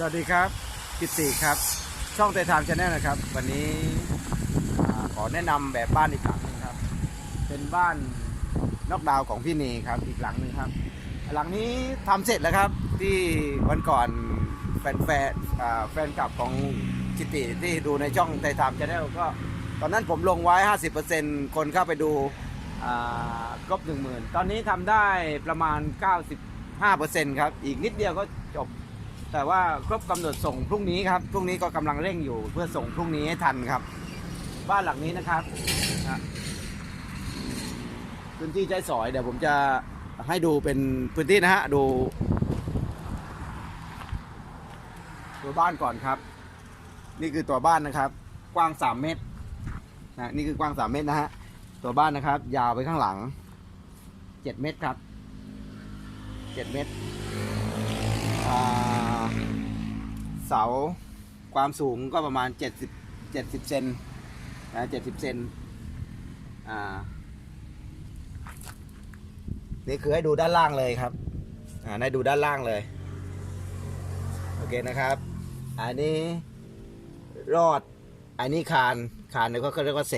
สวัสดีครับกิติครับ ช่องเตทามชาแนลนะครับ วันนี้ขอแนะนำแบบบ้านอีกหลังหนึงครับ เป็นบ้านนอกดาวของพี่นีครับอีกหลังหนึ่งครับ หลังนี้ทำเสร็จแล้วครับ ที่วันก่อนแฟนแฟนแฟนคลับของกิติที่ดูในช่องเตทามชาแนลก็ตอนนั้นผมลงไว้ 50%คนเข้าไปดูอ่าครบ10,000ตอนนี้ทำได้ประมาณ 95%ครับ อีกนิดเดียวก็จบ แต่ว่าครบกำหนดส่งพรุ่งนี้ครับพรุ่งนี้ก็กำลังเร่งอยู่เพื่อส่งพรุ่งนี้ให้ทันครับ บ้านหลังนี้นะครับพื้นที่ใช้สอยเดี๋ยวผมจะให้ดูเป็นพื้นที่นะฮะดูตัวบ้านก่อนครับ นี่คือตัวบ้านนะครับ กว้าง3เมตรนะนี่คือกว้าง3เมตรนะฮะตัวบ้านนะครับ ยาวไปข้างหลัง7เมตรครับ7เมตร เสาความสูงก็ประมาณ 70 70เซนนะ70เซนอ่านี่คือให้ดูด้านล่างเลยครับ อ่าให้ดูด้านล่างเลย โอเคนะครับ อันนี้รอด อันนี้คาน คานนี่ก็เรียกว่าเส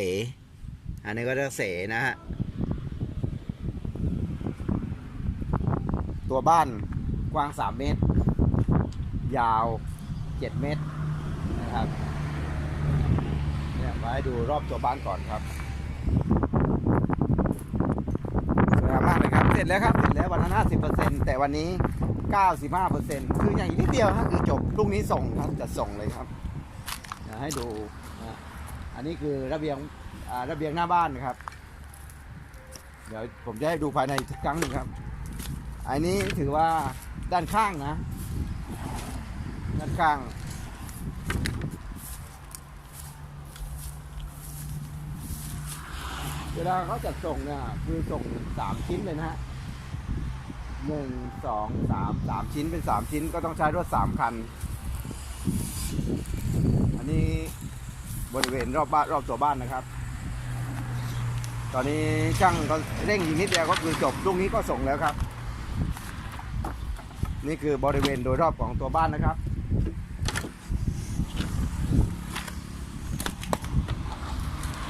อันนี้ก็เรียกว่าเสนะฮะ ตัวบ้านกว้าง 3 เมตร ยาว 7 เมตรนะครับเนี่ยมาให้ดูรอบตัวบ้านก่อนครับสวยงามมากเลยครับ เสร็จแล้วครับ เสร็จแล้ววันนั้น50%แต่วันนี้ 95%คืออย่างอีกนิดเดียวฮะคือจบพรุ่งนี้ส่งครับจะส่งเลยครับให้ดูนะอันนี้คือระเบียงระเบียงหน้าบ้านนะครับ เดี๋ยวผมจะให้ดูภายในอีกครั้งหนึ่งครับ อันนี้ถือว่าด้านข้างนะ ด้านข้างเวลาเขาจัดส่งเนี่ยคือส่งสามชิ้นเลยนะฮะหนึ่งสองสามสามชิ้นเป็นสามชิ้นก็ต้องใช้รถสามคัน อันนี้บริเวณรอบบ้านรอบตัวบ้านนะครับ ตอนนี้ช่างก็เร่งอีกนิดเดียวก็คือจบพรุ่งนี้ก็ส่งแล้วครับ นี่คือบริเวณโดยรอบของตัวบ้านนะครับ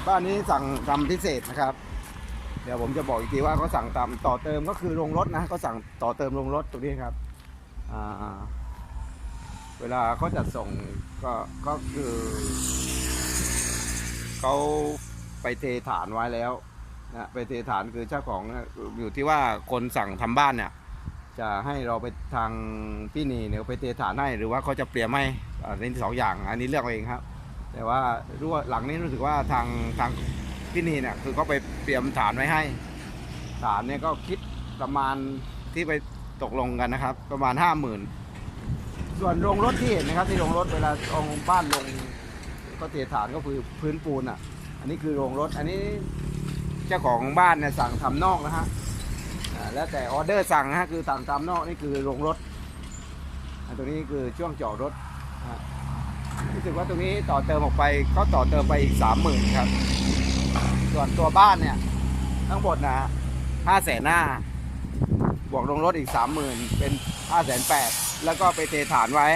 บ้านนี้สั่งทำพิเศษนะครับ เดี๋ยวผมจะบอกอีกทีว่าเขาสั่งตามต่อเติมก็คือโรงรถนะเขาสั่งต่อเติมโรงรถตรงนี้ครับเวลาเขาจัดส่งก็ก็คือเขาไปเทฐานไว้แล้วนะไปเทฐานคือเจ้าของนะอยู่ที่ว่าคนสั่งทำบ้านเนี่ย จะให้เราไปทางพี่นีเนี่ยไปเทฐานให้หรือว่าเขาจะเปลี่ยนไหมอันนี้สองอย่างอันนี้เลือกเอาเองครับ แต่ว่ารู้ว่าหลังนี้รู้สึกว่าทางทางพี่นีเนี่ยคือเขาไปเตรียมฐานไว้ให้ ฐานเนี่ยก็คิดประมาณที่ไปตกลงกันนะครับ ประมาณห้าหมื่นส่วนโรงรถที่เห็นนะครับที่โรงรถเวลาเอาบ้านลงก็เทฐานก็คือพื้นปูนอะ อันนี้คือโรงรถอันนี้เจ้าของบ้านเนี่ยสั่งทำนอกนะฮะ แล้วแต่ออเดอร์สั่งฮะคือสั่งทำนอกนี่คือโรงรถตัวนี้คือช่วงจอดรถรู้สึกว่าตรงนี้ต่อเติมออกไปเขาต่อเติมไปอีกสามหมื่นครับ ส่วนตัวบ้านเนี่ยทั้งหมดนะห้าแสนหน้า บวกลงรถอีกสามหมื่นเป็นห้าแสนแปดแล้วก็ไปเทฐานไว้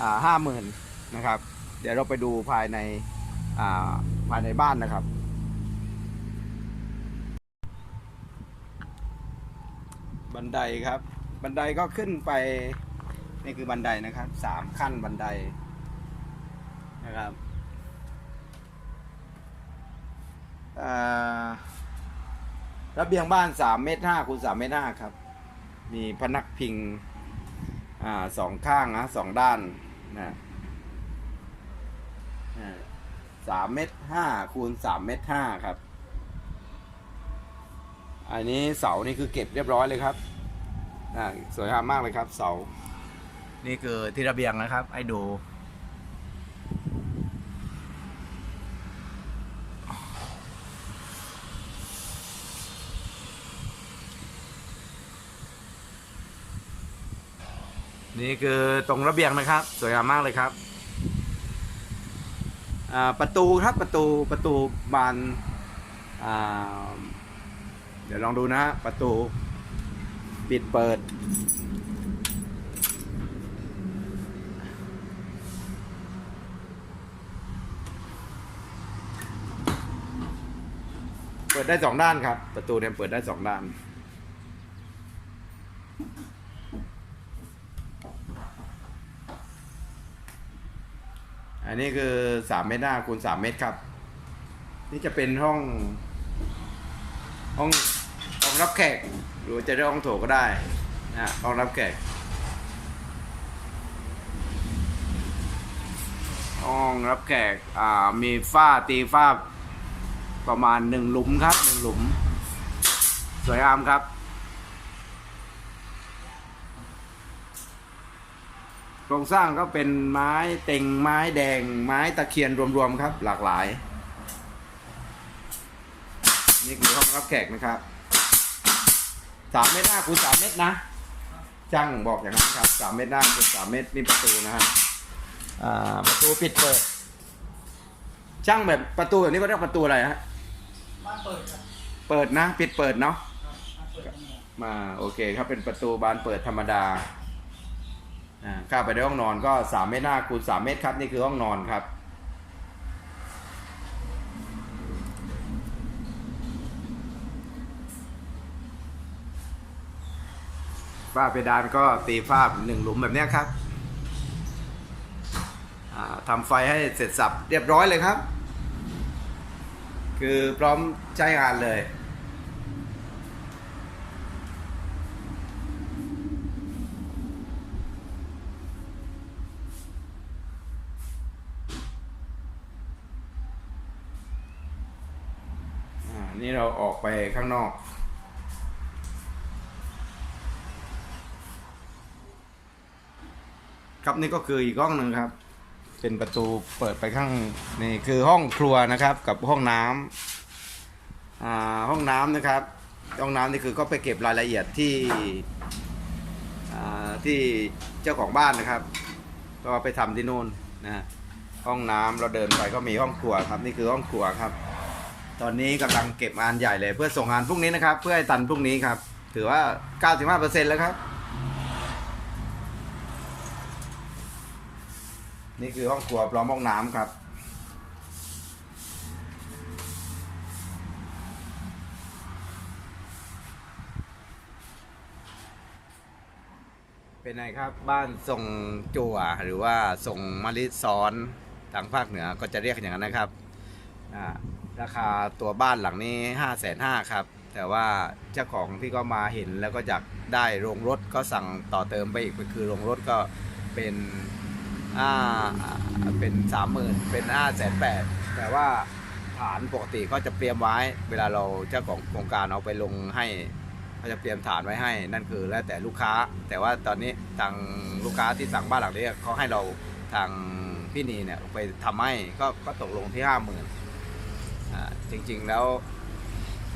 อ่าห้าหมื่นนะครับ เดี๋ยวเราไปดูภายในอ่าภายในบ้านนะครับ บันไดครับ บันไดก็ขึ้นไป นี่คือบันไดนะครับสามขั้นบันไดนะครับระเบียงบ้านสามเมตรห้าคูณสามเมตรห้าครับ มีพนักพิงอสองข้างนะสองด้านนะสามเมตรห้าคูณสามเมตรห้าครับ อันนี้เสานี่คือเก็บเรียบร้อยเลยครับอ่าสวยงามมากเลยครับ เสา นี่คือที่ระเบียงนะครับ ให้ดู นี่คือตรงระเบียงนะครับ สวยงามมากเลยครับประตูครับประตูประตูบานอ่า เดี๋ยวลองดูนะ ประตู ปิดเปิด เปิดได้สองด้านครับ ประตูเนี่ยเปิดได้สองด้านอันนี้คือสามเมตรหน้าคูณสามเมตรครับ นี่จะเป็นห้อง ห้อง องรับแขก หรือจะเรียกห้องโถก็ได้นะห้องรับแขกห้องรับแขกอ่ามีฝ้าตีฝ้าประมาณหนึ่งหลุมครับหนึ่งหลุม สวยงามครับ โครงสร้างก็เป็นไม้เต็งไม้แดงไม้ตะเคียนรวมๆครับ หลากหลาย นี่คือห้องรับแขกนะครับ สามเมตรหน้าคูณสามเมตรนะช่างบอกอย่างนั้นครับสามเมตรหน้าคูณสามเมตรนี่ประตูนะครับอ่าประตูปิดเปิด ช่างแบบประตูแบบนี้ก็เรียกประตูอะไรฮะบ้านเปิดครับเปิดนะ ปิดเปิดเนาะครับบ้านเปิดเนี่ยมาโอเคครับเป็นประตูบานเปิดธรรมดาอ่าเข้าไปในห้องนอนก็สามเมตรหน้าคูณสามเมตรครับนี่คือห้องนอนครับ ฝ้าเพดานก็ตีฝ้าหนึ่งหลุมแบบนี้ครับทำไฟให้เสร็จสับเรียบร้อยเลยครับ คือพร้อมใช้งานเลยอ่านี่เราออกไปข้างนอก ครับนี่ก็คืออีกห้องหนึ่งครับ เป็นประตูเปิดไปข้างนี่คือห้องครัวนะครับกับห้องน้ำอ่าห้องน้ำนะครับ ห้องน้ำนี่คือก็ไปเก็บรายละเอียดที่อ่าที่เจ้าของบ้านนะครับ ก็ไปทำที่นู่นนะห้องน้ำเราเดินไปก็มีห้องครัวครับ นี่คือห้องครัวครับ ตอนนี้กำลังเก็บงานใหญ่เลย เพื่อส่งงานพรุ่งนี้นะครับ เพื่อให้ตันพรุ่งนี้ครับ ถือว่า 95%แล้วครับ นี่คือห้องครัวพร้อมห้องน้ำครับ เป็นไงครับบ้านทรงจั่วหรือว่าทรงมะลิซ้อนทางภาคเหนือก็จะเรียกอย่างนั้นนะครับ ราคาตัวบ้านหลังนี้ห้าแสนห้าครับ แต่ว่าเจ้าของที่ก็มาเห็นแล้วก็อยากได้โรงรถก็สั่งต่อเติมไปอีกคือโรงรถก็เป็น อ่าเป็นสามหมื่นเป็นห้าแสนแปดแต่ว่าฐานปกติก็จะเตรียมไว้ เวลาเราเจ้าของโครงการเอาไปลงให้เขาจะเตรียมฐานไว้ให้ นั่นคือแล้วแต่ลูกค้า แต่ว่าตอนนี้ทางลูกค้าที่สั่งบ้านหลังนี้เขาให้เราทางพี่นีเนี่ยไปทำให้ก็ก็ตกลงที่ห้าหมื่นอ่าจริง ๆ แล้ว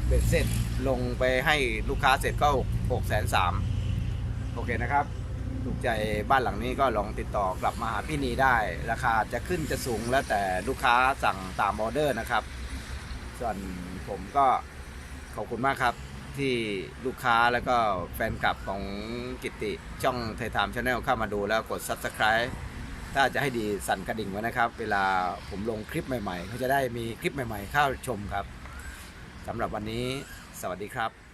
เบ็ดเสร็จลงไปให้ลูกค้าเสร็จก็หกแสนสามโอเคนะครับ ถูกใจบ้านหลังนี้ก็ลองติดต่อกลับมาหาพี่นีได้ ราคาจะขึ้นจะสูงแล้วแต่ลูกค้าสั่งตามออเดอร์นะครับ ส่วนผมก็ขอบคุณมากครับที่ลูกค้าแล้วก็แฟนคลับของกิติช่องไทยทามชาแนลเข้ามาดูแล้วกด Subscribe ถ้าจะให้ดีสั่นกระดิ่งไว้นะครับ เวลาผมลงคลิปใหม่ๆ เขาจะได้มีคลิปใหม่ๆ เข้าชมครับสำหรับวันนี้สวัสดีครับ